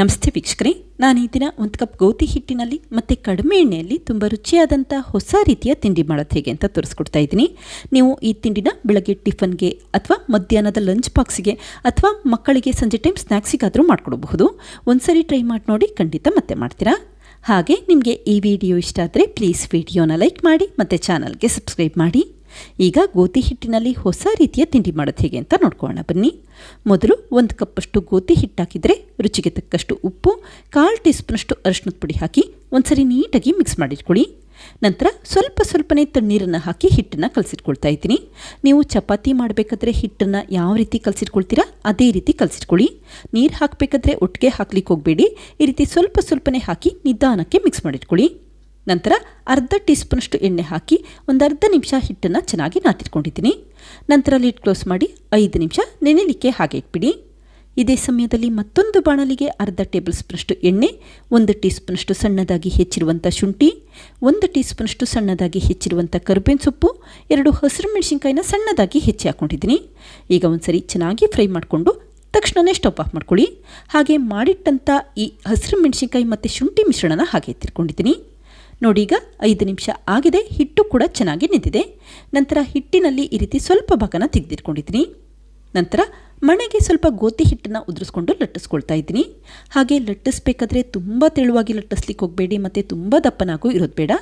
ನಮಸ್ತೆ ವೀಕ್ಷಕರೇ, ನಾನು ಈ ದಿನ ಒಂದು ಕಪ್ ಗೋಧಿ ಹಿಟ್ಟಿನಲ್ಲಿ ಮತ್ತು ಕಡಿಮೆ ಎಣ್ಣೆಯಲ್ಲಿ ತುಂಬ ರುಚಿಯಾದಂಥ ಹೊಸ ರೀತಿಯ ತಿಂಡಿ ಮಾಡೋದು ಹೇಗೆ ಅಂತ ತೋರಿಸ್ಕೊಡ್ತಾ ಇದ್ದೀನಿ. ನೀವು ಈ ತಿಂಡಿನ ಬೆಳಗ್ಗೆ ಟಿಫನ್ಗೆ ಅಥವಾ ಮಧ್ಯಾಹ್ನದ ಲಂಚ್ ಬಾಕ್ಸಿಗೆ ಅಥವಾ ಮಕ್ಕಳಿಗೆ ಸಂಜೆ ಟೈಮ್ ಸ್ನ್ಯಾಕ್ಸಿಗಾದರೂ ಮಾಡ್ಕೊಡಬಹುದು. ಒಂದ್ಸರಿ ಟ್ರೈ ಮಾಡಿ ನೋಡಿ, ಖಂಡಿತ ಮತ್ತೆ ಮಾಡ್ತೀರಾ? ಹಾಗೆ ನಿಮಗೆ ಈ ವಿಡಿಯೋ ಇಷ್ಟ ಆದರೆ ಪ್ಲೀಸ್ ವಿಡಿಯೋನ ಲೈಕ್ ಮಾಡಿ, ಮತ್ತು ಚಾನಲ್ಗೆ ಸಬ್ಸ್ಕ್ರೈಬ್ ಮಾಡಿ. ಈಗ ಗೋಧಿ ಹಿಟ್ಟಿನಲ್ಲಿ ಹೊಸ ರೀತಿಯ ತಿಂಡಿ ಮಾಡೋದು ಹೇಗೆ ಅಂತ ನೋಡ್ಕೊಳ್ಳೋಣ. ಬನ್ನಿ. ಮೊದಲು ಒಂದು ಕಪ್ಪಷ್ಟು ಗೋಧಿ ಹಿಟ್ಟು ಹಾಕಿದರೆ ರುಚಿಗೆ ತಕ್ಕಷ್ಟು ಉಪ್ಪು, ಕಾಲು ಟೀ ಸ್ಪೂನಷ್ಟು ಪುಡಿ ಹಾಕಿ ಒಂದ್ಸರಿ ನೀಟಾಗಿ ಮಿಕ್ಸ್ ಮಾಡಿಟ್ಕೊಳ್ಳಿ. ನಂತರ ಸ್ವಲ್ಪ ಸ್ವಲ್ಪನೇ ತಣ್ಣೀರನ್ನು ಹಾಕಿ ಹಿಟ್ಟನ್ನು ಕಲಸಿಟ್ಕೊಳ್ತಾ ಇದ್ದೀನಿ. ನೀವು ಚಪಾತಿ ಮಾಡಬೇಕಾದ್ರೆ ಹಿಟ್ಟನ್ನು ಯಾವ ರೀತಿ ಕಲಸಿಟ್ಕೊಳ್ತೀರಾ ಅದೇ ರೀತಿ ಕಲಸಿಟ್ಕೊಳ್ಳಿ. ನೀರು ಹಾಕಬೇಕಾದ್ರೆ ಒಟ್ಟಿಗೆ ಹಾಕ್ಲಿಕ್ಕೆ ಹೋಗಬೇಡಿ. ಈ ರೀತಿ ಸ್ವಲ್ಪ ಸ್ವಲ್ಪನೇ ಹಾಕಿ ನಿಧಾನಕ್ಕೆ ಮಿಕ್ಸ್ ಮಾಡಿಟ್ಕೊಳ್ಳಿ. ನಂತರ ಅರ್ಧ ಟೀ ಸ್ಪೂನಷ್ಟು ಎಣ್ಣೆ ಹಾಕಿ ಒಂದು ಅರ್ಧ ನಿಮಿಷ ಹಿಟ್ಟನ್ನು ಚೆನ್ನಾಗಿ ನಾತಿಟ್ಕೊಂಡಿದ್ದೀನಿ ನಂತರ ಲಿಡ್ ಕ್ಲೋಸ್ ಮಾಡಿ ಐದು ನಿಮಿಷ ನೆನೆಲಿಕ್ಕೆ ಹಾಗೆ ಇಟ್ಬಿಡಿ. ಇದೇ ಸಮಯದಲ್ಲಿ ಮತ್ತೊಂದು ಬಾಣಲಿಗೆ ಅರ್ಧ ಟೇಬಲ್ ಸ್ಪೂನಷ್ಟು ಎಣ್ಣೆ, ಒಂದು ಟೀ ಸ್ಪೂನಷ್ಟು ಸಣ್ಣದಾಗಿ ಹೆಚ್ಚಿರುವಂಥ ಶುಂಠಿ, ಒಂದು ಟೀ ಸ್ಪೂನಷ್ಟು ಸಣ್ಣದಾಗಿ ಹೆಚ್ಚಿರುವಂಥ ಕರ್ಬೇವಿನ ಸೊಪ್ಪು, ಎರಡು ಹಸಿರು ಮೆಣಸಿನ್ಕಾಯಿನ ಸಣ್ಣದಾಗಿ ಹೆಚ್ಚಿ ಹಾಕ್ಕೊಂಡಿದ್ದೀನಿ ಈಗ ಒಂದ್ಸರಿ ಚೆನ್ನಾಗಿ ಫ್ರೈ ಮಾಡಿಕೊಂಡು ತಕ್ಷಣವೇ ಸ್ಟವ್ ಆಫ್ ಮಾಡ್ಕೊಳ್ಳಿ. ಹಾಗೆ ಮಾಡಿಟ್ಟಂಥ ಈ ಹಸಿರು ಮೆಣಸಿನ್ಕಾಯಿ ಮತ್ತು ಶುಂಠಿ ಮಿಶ್ರಣನ ಹಾಗೆ ಎತ್ತಿಟ್ಕೊಂಡಿದ್ದೀನಿ. ನೋಡಿ ಈಗ ಐದು ನಿಮಿಷ ಆಗಿದೆ. ಹಿಟ್ಟು ಕೂಡ ಚೆನ್ನಾಗಿ ನಿಂತಿದೆ. ನಂತರ ಹಿಟ್ಟಿನಲ್ಲಿ ಈ ರೀತಿ ಸ್ವಲ್ಪ ಭಾಗನ ತೆಗೆದಿಟ್ಕೊಂಡಿದ್ದೀನಿ. ನಂತರ ಮಣೆಗೆ ಸ್ವಲ್ಪ ಗೋತಿ ಹಿಟ್ಟನ್ನು ಉದುರಿಸ್ಕೊಂಡು ಲಟ್ಟಿಸ್ಕೊಳ್ತಾ ಇದ್ದೀನಿ. ಹಾಗೆ ಲಟ್ಟಿಸ್ಬೇಕಾದ್ರೆ ತುಂಬ ತೆಳುವಾಗಿ ಲಟ್ಟಿಸ್ಲಿಕ್ಕೆ ಹೋಗಬೇಡಿ, ಮತ್ತು ತುಂಬ ದಪ್ಪನಾಗೂ ಇರೋದು ಬೇಡ.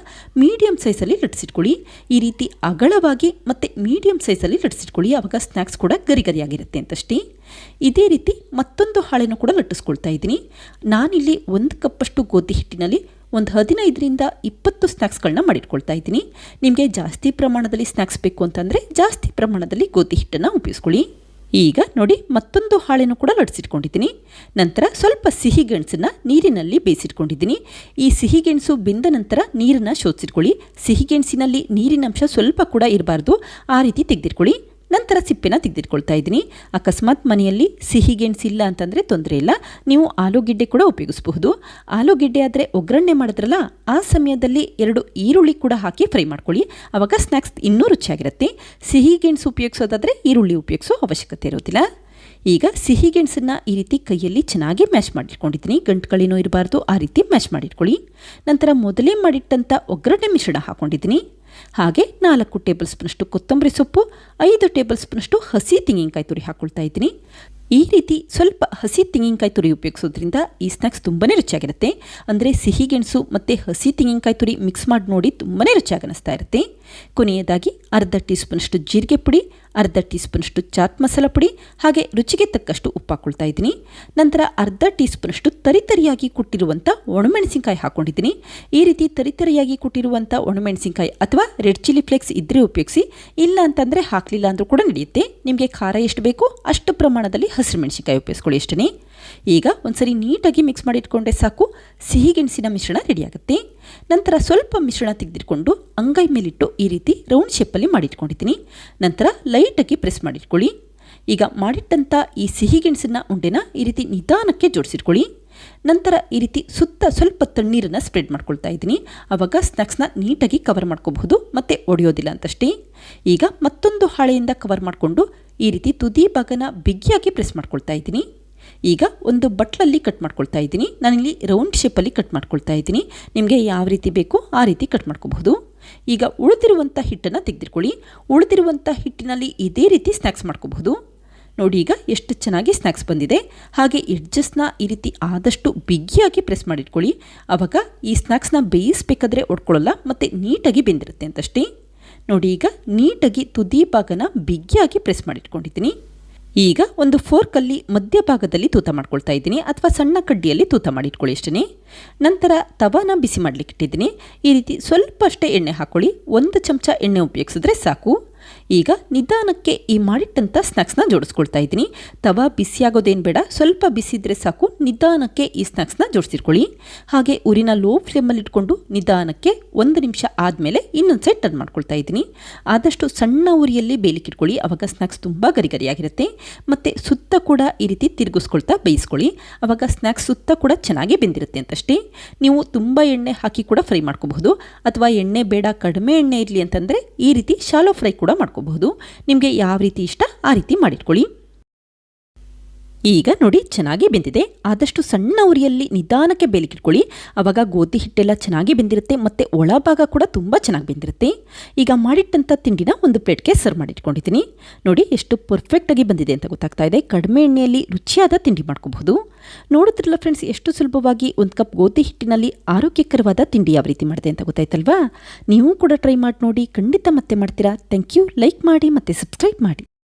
ಮೀಡಿಯಮ್ ಸೈಜಲ್ಲಿ ಲಟ್ಟಿಸಿಟ್ಕೊಳ್ಳಿ. ಈ ರೀತಿ ಅಗಲವಾಗಿ ಮತ್ತು ಮೀಡಿಯಮ್ ಸೈಜಲ್ಲಿ ಲಟ್ಟಿಸಿಟ್ಕೊಳ್ಳಿ. ಆವಾಗ ಸ್ನ್ಯಾಕ್ಸ್ ಕೂಡ ಗರಿಗರಿಯಾಗಿರುತ್ತೆ ಅಂತಷ್ಟೇ. ಇದೇ ರೀತಿ ಮತ್ತೊಂದು ಹಾಳೆನೂ ಕೂಡ ಲಟ್ಟಿಸ್ಕೊಳ್ತಾ ಇದ್ದೀನಿ. ನಾನಿಲ್ಲಿ ಒಂದು ಕಪ್ಪಷ್ಟು ಗೋಧಿ ಹಿಟ್ಟಿನಲ್ಲಿ ಒಂದು ಹದಿನೈದರಿಂದ ಇಪ್ಪತ್ತು ಸ್ನ್ಯಾಕ್ಸ್ಗಳನ್ನ ಮಾಡಿಟ್ಕೊಳ್ತಾ ಇದ್ದೀನಿ. ನಿಮಗೆ ಜಾಸ್ತಿ ಪ್ರಮಾಣದಲ್ಲಿ ಸ್ನ್ಯಾಕ್ಸ್ ಬೇಕು ಅಂತಂದರೆ ಜಾಸ್ತಿ ಪ್ರಮಾಣದಲ್ಲಿ ಗೋಧಿ ಹಿಟ್ಟನ್ನು ಉಪಯೋಗಿಸ್ಕೊಳ್ಳಿ. ಈಗ ನೋಡಿ ಮತ್ತೊಂದು ಹಾಳೆನೂ ಕೂಡ ಲಡಿಸಿಟ್ಕೊಂಡಿದ್ದೀನಿ ನಂತರ ಸ್ವಲ್ಪ ಸಿಹಿ ಗೆಣಸನ್ನು ನೀರಿನಲ್ಲಿ ಬೇಯಿಸಿಟ್ಕೊಂಡಿದ್ದೀನಿ. ಈ ಸಿಹಿ ಗೆಣಸು ಬೆಂದ ನಂತರ ನೀರನ್ನು ಶೋಧಿಸಿಟ್ಕೊಳ್ಳಿ. ಸಿಹಿ ಗೆಣಸಿನಲ್ಲಿ ನೀರಿನಂಶ ಸ್ವಲ್ಪ ಕೂಡ ಇರಬಾರ್ದು. ಆ ರೀತಿ ತೆಗೆದಿಟ್ಕೊಳ್ಳಿ. ನಂತರ ಸಿಪ್ಪೆನ ತೆಗೆದಿಟ್ಕೊಳ್ತಾ ಇದ್ದೀನಿ. ಅಕಸ್ಮಾತ್ ಮನೆಯಲ್ಲಿ ಸಿಹಿ ಗೆಣಸಿಲ್ಲ ಅಂತಂದರೆ ತೊಂದರೆ ಇಲ್ಲ. ನೀವು ಆಲೂಗೆಡ್ಡೆ ಕೂಡ ಉಪಯೋಗಿಸಬಹುದು. ಆಲೂಗೆಡ್ಡೆ ಆದರೆ ಒಗ್ಗರಣೆ ಮಾಡಿದ್ರಲ್ಲ, ಆ ಸಮಯದಲ್ಲಿ ಎರಡು ಈರುಳ್ಳಿ ಕೂಡ ಹಾಕಿ ಫ್ರೈ ಮಾಡ್ಕೊಳ್ಳಿ. ಆವಾಗ ಸ್ನ್ಯಾಕ್ಸ್ ಇನ್ನೂ ರುಚಿಯಾಗಿರುತ್ತೆ. ಸಿಹಿ ಗೆಣಸು ಉಪಯೋಗಿಸೋದಾದರೆ ಈರುಳ್ಳಿ ಉಪಯೋಗಿಸೋ ಅವಶ್ಯಕತೆ ಇರೋದಿಲ್ಲ. ಈಗ ಸಿಹಿ ಗೆಣಸನ್ನು ಈ ರೀತಿ ಕೈಯಲ್ಲಿ ಚೆನ್ನಾಗಿ ಮ್ಯಾಶ್ ಮಾಡಿಟ್ಕೊಂಡಿದ್ದೀನಿ. ಗಂಟುಗಳೇನೋ ಇರಬಾರ್ದು. ಆ ರೀತಿ ಮ್ಯಾಶ್ ಮಾಡಿಟ್ಕೊಳ್ಳಿ. ನಂತರ ಮೊದಲೇ ಮಾಡಿಟ್ಟಂಥ ಒಗ್ಗರಣೆ ಮಿಶ್ರಣ ಹಾಕ್ಕೊಂಡಿದ್ದೀನಿ ಹಾಗೆ ನಾಲ್ಕು ಟೇಬಲ್ ಸ್ಪೂನಷ್ಟು ಕೊತ್ತಂಬರಿ ಸೊಪ್ಪು, ಐದು ಟೇಬಲ್ ಸ್ಪೂನಷ್ಟು ಹಸಿ ತೆಂಗಿನಕಾಯಿ ತುರಿ ಹಾಕ್ಕೊಳ್ತಾ ಇದ್ದೀನಿ. ಈ ರೀತಿ ಸ್ವಲ್ಪ ಹಸಿ ತೆಂಗಿನಕಾಯಿ ತುರಿ ಉಪಯೋಗಿಸೋದ್ರಿಂದ ಈ ಸ್ನ್ಯಾಕ್ಸ್ ತುಂಬಾ ರುಚಿಯಾಗಿರುತ್ತೆ. ಅಂದರೆ ಸಿಹಿ ಗೆಣಸು ಮತ್ತು ಹಸಿ ತೆಂಗಿನಕಾಯಿ ತುರಿ ಮಿಕ್ಸ್ ಮಾಡಿ ನೋಡಿ ತುಂಬಾ ರುಚಿಯಾಗಿ ಅನಿಸ್ತಾ ಇರುತ್ತೆ. ಕೊನೆಯದಾಗಿ ಅರ್ಧ ಟೀ ಸ್ಪೂನಷ್ಟು ಜೀರಿಗೆ ಪುಡಿ, ಅರ್ಧ ಟೀ ಸ್ಪೂನಷ್ಟು ಚಾಟ್ ಮಸಾಲ ಪುಡಿ ಹಾಗೆ ರುಚಿಗೆ ತಕ್ಕಷ್ಟು ಉಪ್ಪು ಹಾಕ್ಕೊಳ್ತಾ ಇದ್ದೀನಿ. ನಂತರ ಅರ್ಧ ಟೀ ಸ್ಪೂನಷ್ಟು ತರಿತರಿಯಾಗಿ ಕುಟ್ಟಿರುವಂಥ ಒಣಮೆಣಸಿನ್ಕಾಯಿ ಹಾಕ್ಕೊಂಡಿದ್ದೀನಿ ಈ ರೀತಿ ತರಿತರಿಯಾಗಿ ಕುಟ್ಟಿರುವಂಥ ಒಣಮೆಣಸಿನ್ಕಾಯಿ ಅಥವಾ ರೆಡ್ ಚಿಲ್ಲಿ ಫ್ಲೇಕ್ಸ್ ಇದ್ದರೆ ಉಪಯೋಗಿಸಿ, ಇಲ್ಲ ಅಂತಂದರೆ ಹಾಕಲಿಲ್ಲ ಅಂದರೂ ಕೂಡ ನಡೆಯುತ್ತೆ. ನಿಮಗೆ ಖಾರ ಎಷ್ಟು ಬೇಕೋ ಅಷ್ಟು ಪ್ರಮಾಣದಲ್ಲಿ ಹಸಿರು ಮೆಣಸಿನಕಾಯಿ ಉಪಯೋಗಿಸ್ಕೊಳ್ಳಿ ಅಷ್ಟೇ ಈಗ ಒಂದ್ಸರಿ ನೀಟಾಗಿ ಮಿಕ್ಸ್ ಮಾಡಿಟ್ಕೊಂಡ್ರೆ ಸಾಕು. ಸಿಹಿಗೆಣಸಿನ ಮಿಶ್ರಣ ರೆಡಿಯಾಗುತ್ತೆ ನಂತರ ಸ್ವಲ್ಪ ಮಿಶ್ರಣ ತೆಗೆದಿಟ್ಕೊಂಡು ಅಂಗೈ ಮೇಲಿಟ್ಟು ಈ ರೀತಿ ರೌಂಡ್ ಶೇಪಲ್ಲಿ ಮಾಡಿಟ್ಕೊಂಡಿದ್ದೀನಿ. ನಂತರ ಲೈಟಾಗಿ ಪ್ರೆಸ್ ಮಾಡಿಟ್ಕೊಳ್ಳಿ. ಈಗ ಮಾಡಿಟ್ಟಂಥ ಈ ಸಿಹಿ ಗೆಣಸಿನ ಉಂಡೆನ ಈ ರೀತಿ ನಿಧಾನಕ್ಕೆ ಜೋಡಿಸಿಟ್ಕೊಳ್ಳಿ. ನಂತರ ಈ ರೀತಿ ಸುತ್ತ ಸ್ವಲ್ಪ ತಣ್ಣೀರನ್ನು ಸ್ಪ್ರೆಡ್ ಮಾಡ್ಕೊಳ್ತಾ ಇದ್ದೀನಿ. ಆವಾಗ ಸ್ನ್ಯಾಕ್ಸ್ನ ನೀಟಾಗಿ ಕವರ್ ಮಾಡ್ಕೋಬಹುದು, ಮತ್ತು ಒಡೆಯೋದಿಲ್ಲ ಅಂತಷ್ಟೇ. ಈಗ ಮತ್ತೊಂದು ಹಾಳೆಯಿಂದ ಕವರ್ ಮಾಡಿಕೊಂಡು ಈ ರೀತಿ ತುದಿ ಭಾಗನ ಬಿಗಿಯಾಗಿ ಪ್ರೆಸ್ ಮಾಡ್ಕೊಳ್ತಾ ಇದ್ದೀನಿ. ಈಗ ಒಂದು ಬಟ್ಲಲ್ಲಿ ಕಟ್ ಮಾಡ್ಕೊಳ್ತಾ ಇದ್ದೀನಿ. ನಾನಿಲ್ಲಿ ರೌಂಡ್ ಶೇಪಲ್ಲಿ ಕಟ್ ಮಾಡ್ಕೊಳ್ತಾ ಇದ್ದೀನಿ. ನಿಮಗೆ ಯಾವ ರೀತಿ ಬೇಕೋ ಆ ರೀತಿ ಕಟ್ ಮಾಡ್ಕೋಬಹುದು. ಈಗ ಉಳಿದಿರುವಂಥ ಹಿಟ್ಟನ್ನು ತೆಗೆದಿಟ್ಕೊಳ್ಳಿ. ಉಳಿದಿರುವಂಥ ಹಿಟ್ಟಿನಲ್ಲಿ ಇದೇ ರೀತಿ ಸ್ನ್ಯಾಕ್ಸ್ ಮಾಡ್ಕೋಬಹುದು. ನೋಡಿ ಈಗ ಎಷ್ಟು ಚೆನ್ನಾಗಿ ಸ್ನ್ಯಾಕ್ಸ್ ಬಂದಿದೆ. ಹಾಗೆ ಎಡ್ಜಸ್ಟ್ನ ಈ ರೀತಿ ಆದಷ್ಟು ಬಿಗಿಯಾಗಿ ಪ್ರೆಸ್ ಮಾಡಿಟ್ಕೊಳ್ಳಿ. ಆವಾಗ ಈ ಸ್ನ್ಯಾಕ್ಸ್ನ ಬೇಯಿಸ್ಬೇಕಾದ್ರೆ ಒಡ್ಕೊಳ್ಳಲ್ಲ, ಮತ್ತು ನೀಟಾಗಿ ಬೆಂದಿರುತ್ತೆ ಅಂತಷ್ಟೇ. ನೋಡಿ ಈಗ ನೀಟಾಗಿ ತುದಿ ಭಾಗನ ಬಿಗಿಯಾಗಿ ಪ್ರೆಸ್ ಮಾಡಿಟ್ಕೊಂಡಿದ್ದೀನಿ. ಈಗ ಒಂದು ಫೋರ್ಕಲ್ಲಿ ಮಧ್ಯಭಾಗದಲ್ಲಿ ತೂತ ಮಾಡ್ಕೊಳ್ತಾ ಇದ್ದೀನಿ ಅಥವಾ ಸಣ್ಣ ಕಡ್ಡಿಯಲ್ಲಿ ತೂತ ಮಾಡಿಟ್ಕೊಳ್ಳಿ ಇಷ್ಟೇ ನಂತರ ತವಾನ ಬಿಸಿ ಮಾಡಲಿಕ್ಕೆ ಇಟ್ಟಿದ್ದೀನಿ. ಈ ರೀತಿ ಸ್ವಲ್ಪ ಅಷ್ಟೇ ಎಣ್ಣೆ ಹಾಕ್ಕೊಳ್ಳಿ ಒಂದು ಚಮಚ ಎಣ್ಣೆ ಉಪಯೋಗಿಸಿದ್ರೆ ಸಾಕು. ಈಗ ನಿಧಾನಕ್ಕೆ ಈ ಮಾಡಿಟ್ಟಂಥ ಸ್ನ್ಯಾಕ್ಸ್ನ ಜೋಡಿಸ್ಕೊಳ್ತಾ ಇದ್ದೀನಿ. ತವಾ ಬಿಸಿಯಾಗೋದೇನು ಬೇಡ, ಸ್ವಲ್ಪ ಬಿಸಿದ್ರೆ ಸಾಕು, ನಿಧಾನಕ್ಕೆ ಈ ಸ್ನ್ಯಾಕ್ಸ್ನ ಜೋಡಿಸಿಟ್ಕೊಳ್ಳಿ ಹಾಗೆ ಉರಿನ ಲೋ ಫ್ಲೇಮಲ್ಲಿ ಇಟ್ಕೊಂಡು ನಿಧಾನಕ್ಕೆ ಒಂದು ನಿಮಿಷ ಆದಮೇಲೆ ಇನ್ನೊಂದು ಸೈಡ್ ಟರ್ನ್ ಮಾಡ್ಕೊಳ್ತಾ ಇದ್ದೀನಿ. ಆದಷ್ಟು ಸಣ್ಣ ಉರಿಯಲ್ಲಿ ಬೇಲಿಕ್ಕಿಟ್ಕೊಳ್ಳಿ ಆವಾಗ ಸ್ನ್ಯಾಕ್ಸ್ ತುಂಬ ಗರಿ ಗರಿಯಾಗಿರುತ್ತೆ ಮತ್ತು ಸುತ್ತ ಕೂಡ ಈ ರೀತಿ ತಿರುಗಿಸ್ಕೊಳ್ತಾ ಬೇಯಿಸ್ಕೊಳ್ಳಿ. ಆವಾಗ ಸ್ನ್ಯಾಕ್ಸ್ ಸುತ್ತ ಕೂಡ ಚೆನ್ನಾಗಿ ಬೆಂದಿರುತ್ತೆ ಅಂತಷ್ಟೇ. ನೀವು ತುಂಬ ಎಣ್ಣೆ ಹಾಕಿ ಕೂಡ ಫ್ರೈ ಮಾಡ್ಕೋಬಹುದು. ಅಥವಾ ಎಣ್ಣೆ ಬೇಡ, ಕಡಿಮೆ ಎಣ್ಣೆ ಇರಲಿ ಅಂತಂದರೆ ಈ ರೀತಿ ಶಾಲೋ ಫ್ರೈ ಕೂಡ ಮಾಡ್ಕೋಬಹುದು. ನಿಮಗೆ ಯಾವ ರೀತಿ ಇಷ್ಟ ಆ ರೀತಿ ಮಾಡಿಟ್ಕೊಳ್ಳಿ. ಈಗ ನೋಡಿ ಚೆನ್ನಾಗಿ ಬೆಂದಿದೆ. ಆದಷ್ಟು ಸಣ್ಣ ಉರಿಯಲ್ಲಿ ನಿಧಾನಕ್ಕೆ ಬೇಲಿಕಿಟ್ಕೊಳ್ಳಿ. ಆವಾಗ ಗೋಧಿ ಹಿಟ್ಟೆಲ್ಲ ಚೆನ್ನಾಗಿ ಬೆಂದಿರುತ್ತೆ ಮತ್ತು ಒಳಭಾಗ ಕೂಡ ತುಂಬ ಚೆನ್ನಾಗಿ ಬೆಂದಿರುತ್ತೆ. ಈಗ ಮಾಡಿಟ್ಟಂಥ ತಿಂಡಿನ ಒಂದು ಪ್ಲೇಟ್ಗೆ ಸರ್ವ್ ಮಾಡಿಟ್ಕೊಂಡಿದ್ದೀನಿ. ನೋಡಿ ಎಷ್ಟು ಪರ್ಫೆಕ್ಟಾಗಿ ಬಂದಿದೆ ಅಂತ ಗೊತ್ತಾಗ್ತಾ ಇದೆ. ಕಡಿಮೆ ಎಣ್ಣೆಯಲ್ಲಿ ರುಚಿಯಾದ ತಿಂಡಿ ಮಾಡ್ಕೋಬಹುದು. ನೋಡುತ್ತಿರಲ್ಲ ಫ್ರೆಂಡ್ಸ್ ಎಷ್ಟು ಸುಲಭವಾಗಿ ಒಂದು ಕಪ್ ಗೋಧಿ ಹಿಟ್ಟಿನಲ್ಲಿ ಆರೋಗ್ಯಕರವಾದ ತಿಂಡಿ ಯಾವ ರೀತಿ ಮಾಡಿದೆ ಅಂತ ಗೊತ್ತಾಯ್ತಲ್ವಾ? ನೀವು ಕೂಡ ಟ್ರೈ ಮಾಡಿ ನೋಡಿ ಖಂಡಿತ ಮತ್ತೆ ಮಾಡ್ತೀರಾ. ಥ್ಯಾಂಕ್ ಯು ಲೈಕ್ ಮಾಡಿ ಮತ್ತು ಸಬ್ಸ್ಕ್ರೈಬ್ ಮಾಡಿ.